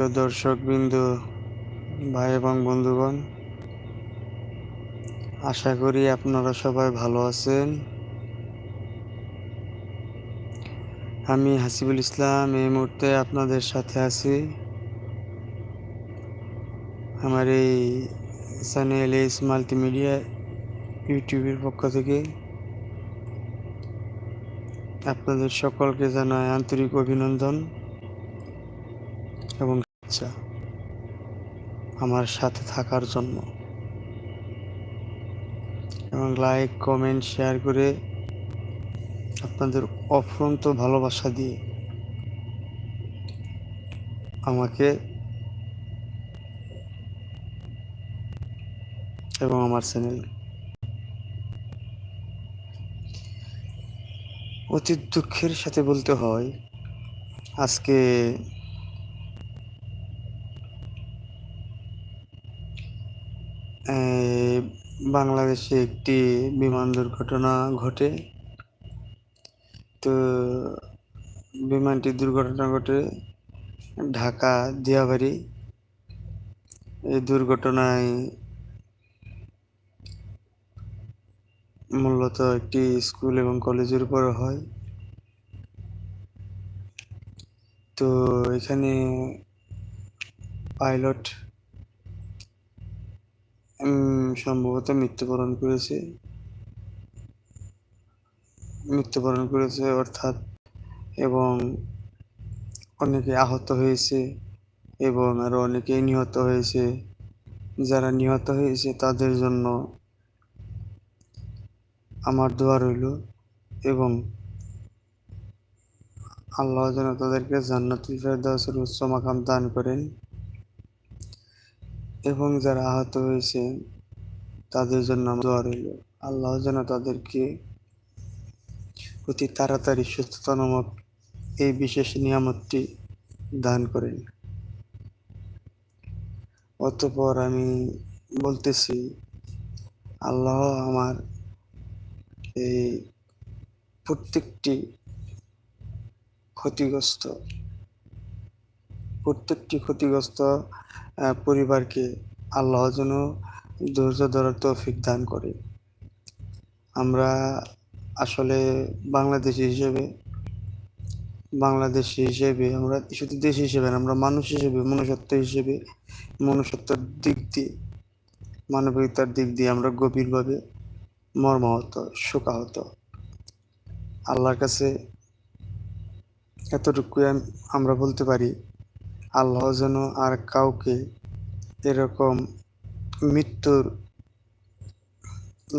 প্রিয় দর্শকবৃন্দ ভাই এবং বন্ধুগণ, আশা করি আপনারা সবাই ভালো আছেন। আমি হাসিবুল ইসলাম এই মুহূর্তে আপনাদের সাথে আছি। আমার এই চ্যানেল এস মাল্টিমিডিয়া ইউটিউবের পক্ষ থেকে আপনাদের সকলকে জানাই আন্তরিক অভিনন্দন এবং শুভেচ্ছা আমার সাথে থাকার জন্য। এবং লাইক কমেন্ট শেয়ার করে আপনাদের অফ্রন্ত ভালোবাসা দিয়ে আমাকে এবং আমার চ্যানেল অতি দুঃখের সাথে বলতে হয়, আজকে বাংলাদেশে একটি বিমান দুর্ঘটনা ঘটে। তো বিমানটি দুর্ঘটনা ঘটে ঢাকা দিয়াবাড়ি। এই দুর্ঘটনায় মূলত একটি স্কুল এবং কলেজের উপর হয়। তো এখানে পাইলট সম্ভবত মৃত্যুবরণ করেছে। মৃত্যুবরণ করেছে, অর্থাৎ, এবং অনেকে আহত হয়েছে এবং আরও অনেকে নিহত হয়েছে। যারা নিহত হয়েছে, তাদের জন্য আমার দোয়া রইল এবং আল্লাহ যেন তাদেরকে জান্নাতুল ফেরদাউসের উচ্চ মাকাম দান করেন। এবং যারা আহত হয়েছে, তাদের জন্য দোয়া রইল। আল্লাহ যেন তাদেরকে অতি তাড়াতাড়ি সুস্থতা নামক এই বিশেষ নিয়ামতটি দান করেন। অতপর আমি বলতেছি, আল্লাহ আমার এই প্রত্যেকটি ক্ষতিগ্রস্ত প্রত্যেকটি ক্ষতিগ্রস্ত পরিবারকে আল্লাহ যেন ধৈর্য ধরার তৌফিক দান করে। আমরা আসলে বাংলাদেশি হিসেবে বাংলাদেশি হিসেবে, আমরা শুধু দেশ হিসেবে না, আমরা মানুষ হিসেবে, মনুষ্যত্ব হিসেবে মনুষ্যত্বের দিক দিয়ে, মানবিকতার দিক দিয়ে আমরা গভীরভাবে মর্মাহত, শোকাহত। আল্লাহর কাছে এতটুকুই আমরা বলতে পারি আল্লাহ যেন আর কাউকে এরকম মৃত্যুর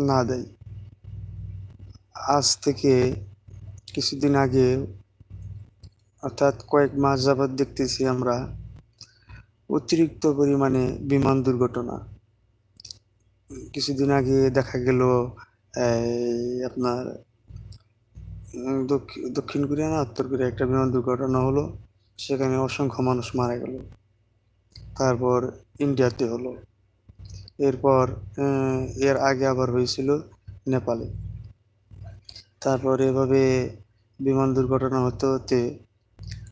না দেয়। আজ থেকে কিছুদিন আগে, অর্থাৎ কয়েক মাস যাবৎ দেখতেছি আমরা অতিরিক্ত পরিমাণে বিমান দুর্ঘটনা। কিছুদিন আগে দেখা গেল আপনার দক্ষিণ কোরিয়া না, উত্তর কোরিয়া একটা বিমান দুর্ঘটনা হলো। সেখানে অসংখ্য মানুষ মারা গেল। তারপর ইন্ডিয়াতে হলো। এরপর এর আগে আবার হয়েছিল নেপালে। তারপর এভাবে বিমান দুর্ঘটনা হতে হতে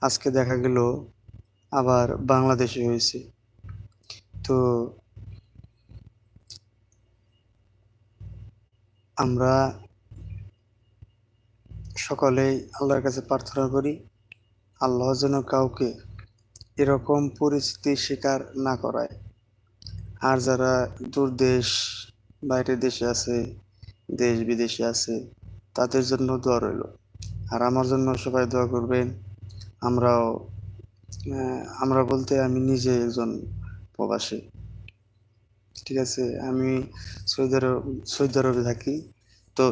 আজকে দেখা গেল আবার বাংলাদেশে হয়েছে। তো আমরা সকলেই আল্লাহর কাছে প্রার্থনা করি আল্লাহ যেন কাউকে এরকম পরিস্থিতির শিকার না করায়। আর যারা দূর দেশ, বাইরের দেশে আছে, দেশ বিদেশে আছে, তাদের জন্য দোয়া রইল। আর আমার জন্য সবাই দোয়া করবেন। আমরাও আমরা বলতে আমি নিজে একজন প্রবাসী। ঠিক আছে? আমি সৌদি আরব, সৌদি আরবে থাকি। তো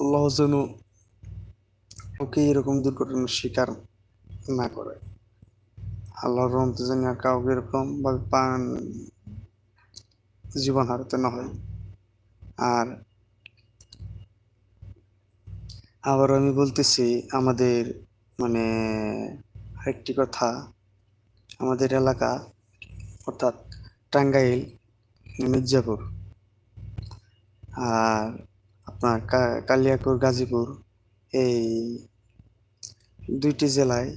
আল্লাহ যেন ওকে এরকম দুর্ঘটনার শিকার না করে। আল্লাহর রহমতে জানি আর কাউকে এরকম ভাবে পান জীবন হারাতে না হয়। আর আবার আমি বলতেছি, আমাদের মানে আরেকটি কথা, আমাদের এলাকা অর্থাৎ টাঙ্গাইল, মির্জাপুর আর আপনার কালিয়াকুর, গাজীপুর, এই দুইটি জেলায়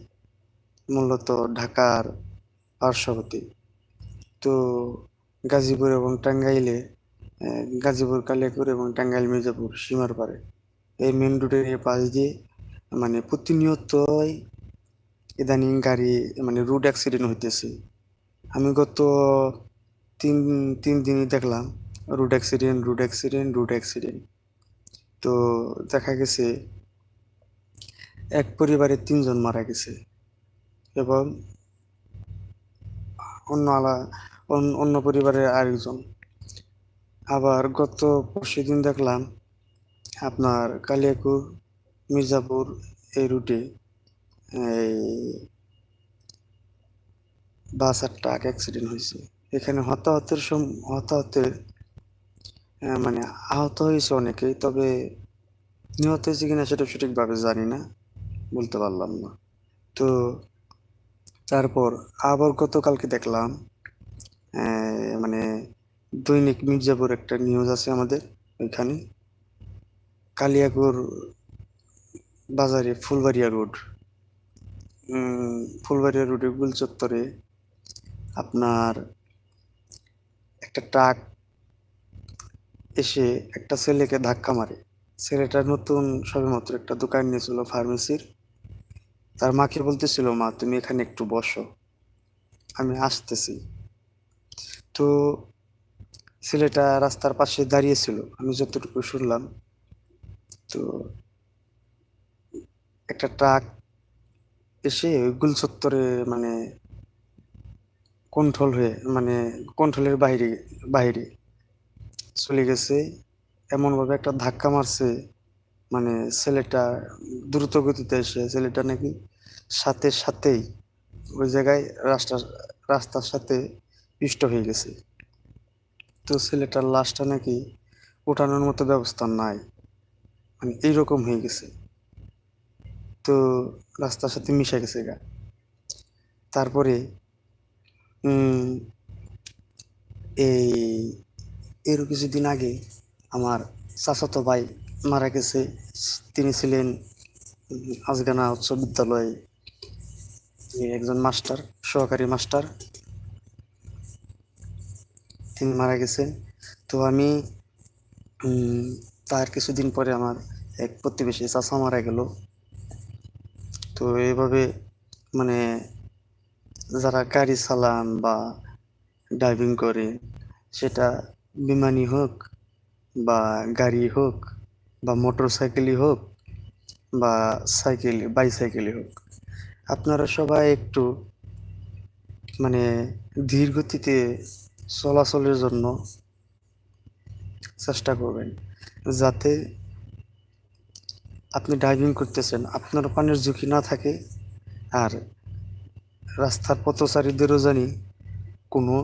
মূলত ঢাকার পার্শ্ববর্তী। তো গাজীপুর এবং টাঙ্গাইলে গাজীপুর, কালিয়াকুর এবং টাঙ্গাইল, মির্জাপুর সীমার পারে এই মেন এই পাশ দিয়ে মানে প্রতিনিয়তই ইদানিং গাড়ি মানে রোড অ্যাক্সিডেন্ট হইতেছে। আমি গত তিন তিন দিনই দেখলাম road accident road accident road accident তো দেখা গেছে, এক পরিবারের তিনজন মারা গেছে। এবং অন্য আলা অন্য পরিবারের আরেকজন। আবার গত পরশুদিন দেখলাম আপনার কালিয়াকুর, মির্জাপুর এই রুটে এই বাস আর ট্রাক অ্যাক্সিডেন্ট হয়েছে। এখানে হতাহতের সম- হতাহতের মানে আহত হয়েছে অনেকেই, তবে নিহত হয়েছে কিনা সেটা সঠিকভাবে জানি না, বলতে পারলাম না। তো তারপর আবার গতকালকে দেখলাম মানে দৈনিক মির্জাপুর একটা নিউজ আছে আমাদের ওইখানে। কালিয়াকুর বাজারে ফুলবাড়িয়া রোড। ফুলবাড়িয়া রোডে গুল চত্বরে আপনার একটা ট্রাক এসে একটা ছেলেকে ধাক্কা মারে। ছেলেটা নতুন সবেমাত্র একটা দোকান নিয়েছিল ফার্মেসির তার মাকে বলতেছিল, মা, তুমি এখানে একটু বসো। আমি আসতেছি। তো ছেলেটা রাস্তার পাশে দাঁড়িয়েছিল। আমি যতটুকু শুনলাম, তো একটা ট্রাক এসে ওই গুল চত্বরে মানে কন্ট্রোল হয়ে মানে কন্ট্রোলের বাইরে বাইরে চলে গেছে। এমনভাবে একটা ধাক্কা মারছে মানে ছেলেটা দ্রুত গতিতে এসে, ছেলেটা নাকি সাথে সাথেই ওই জায়গায় রাস্তা রাস্তার সাথে পিষ্ট হয়ে গেছে। তো ছেলেটার লাশটা নাকি ওঠানোর মতো ব্যবস্থা নাই। মানে এইরকম হয়ে গেছে। তো রাস্তার সাথে মিশে গেছে গা। তারপরে এই, এরও কিছুদিন আগে আমার চাচাতো ভাই মারা গেছে। তিনি ছিলেন আজগানা উচ্চ বিদ্যালয়ে একজন মাস্টার, সহকারী মাস্টার। তিনি মারা গেছেন। তো আমি তার কিছুদিন পরে আমার এক প্রতিবেশী চাচা মারা গেল। তো এইভাবে মানে যারা গাড়ি চালান বা ড্রাইভিং করে, সেটা বিমানই হোক বা গাড়ি হোক বা মোটর সাইকেলই হোক বা সাইকেল, বাইসাইকেলই হোক, আপনারা সবাই একটু মানে ধীর গতিতে চলাচলের জন্য চেষ্টা করবেন, যাতে আপনি ড্রাইভিং করতেছেন, আপনার প্রাণের ঝুঁকি না থাকে আর রাস্তার পথচারীদেরও জানি কোনো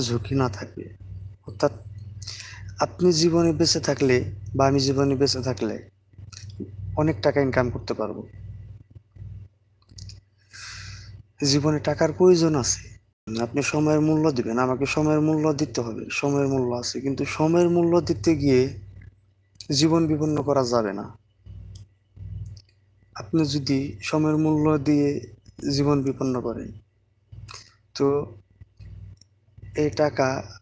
ঝুঁকি না থাকে। অর্থাৎ আপনি জীবনে বেঁচে থাকলে বা আমি জীবনে বেঁচে থাকলে অনেক টাকা ইনকাম করতে পারব। জীবনে টাকার প্রয়োজন আছে। আপনি সময়ের মূল্য দিবেন, আমাকে সময়ের মূল্য দিতে হবে, সময়ের মূল্য আছে। কিন্তু সময়ের মূল্য দিতে গিয়ে জীবন বিপন্ন করা যাবে না। আপনি যদি সময়ের মূল্য দিয়ে জীবন বিপন্ন করেন, তো এই টাকা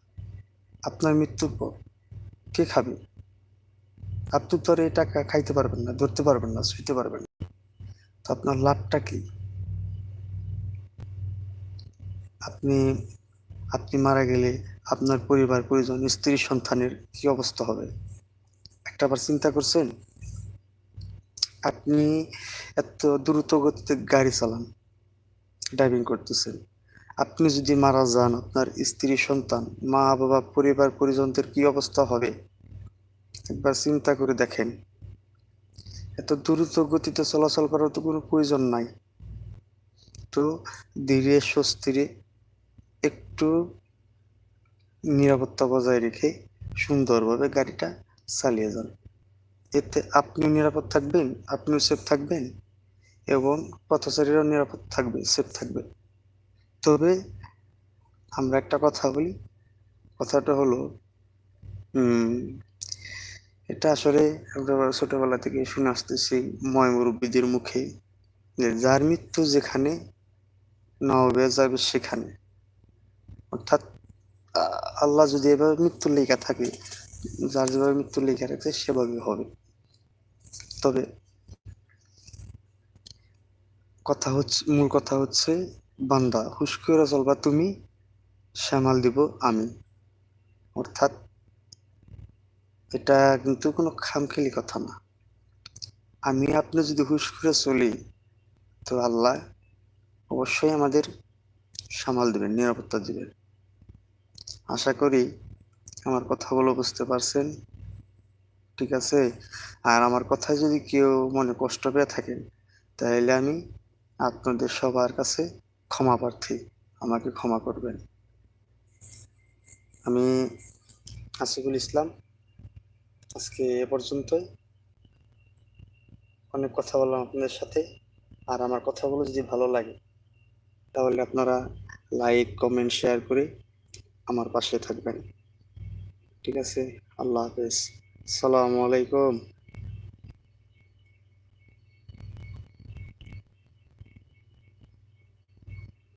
আপনার মৃত্যুর পর কে খাবে? আপনি তো আর এই টাকা খাইতে পারবেন না, ধরতে পারবেন না শুইতে পারবেন না। তো আপনার লাভটা কি? আপনি আপনি মারা গেলে আপনার পরিবার, পরিজন, স্ত্রী, সন্তানের কি অবস্থা হবে? একটা বার চিন্তা করছেন? আপনি এত দ্রুত গতিতে গাড়ি চালান ড্রাইভিং করতেছেন। আপনি যদি মারা যান, আপনার স্ত্রী, সন্তান, মা, বাবা, পরিবার, পরিজনদের কি অবস্থা হবে? একবার চিন্তা করে দেখেন। এত দ্রুত গতিতে চলাচল করার তো কোনো প্রয়োজন নাই। তো ধীরে সুস্থিরে একটু নিরাপত্তা বজায় রেখে সুন্দরভাবে গাড়িটা চালিয়ে যান। এতে আপনি নিরাপদ থাকবেন, আপনিও সেফ থাকবেন এবং পথচারীরাও নিরাপদ থাকবে সেফ থাকবে। তবে আমরা একটা কথা বলি, কথাটা হলো এটা আসলে আমরা ছোটবেলা থেকে শুনে আসতেছি ময় মুরব্বীদের মুখে যে যার মৃত্যু যেখানে না হবে যাবে সেখানে। অর্থাৎ আল্লাহ যদি এভাবে মৃত্যুর লেখা থাকে, যার যেভাবে মৃত্যুর লেখা রাখছে সেভাবে হবে। তবে কথা হচ্ছে মূল কথা হচ্ছে, বান্দা, হুশ করে চলবা তুমি, শ্যামাল দিব আমি। অর্থাৎ এটা কিন্তু কোনো খামখেলি কথা না। আমি আপনি যদি হুশ করে চলি, তো আল্লাহ অবশ্যই আমাদের সামাল দেবেন, নিরাপত্তা দিবেন। আশা করি আমার কথাগুলো বুঝতে পারছেন। ঠিক আছে? আর আমার কথায় যদি কেউ মনে কষ্ট পেয়ে থাকেন তাহলে আমি আপনাদের সবার কাছে ক্ষমা প্রার্থী, আমাকে ক্ষমা করবেন। আমি আসিফুল ইসলাম। আজকে এ পর্যন্তই। অনেক কথা বললাম আপনাদের সাথে। আর আমার কথাগুলো যদি ভালো লাগে, তাহলে আপনারা লাইক কমেন্ট শেয়ার করে আমার পাশে থাকবেন। ঠিক আছে? আল্লাহ হাফেজ। সালামু আলাইকুম।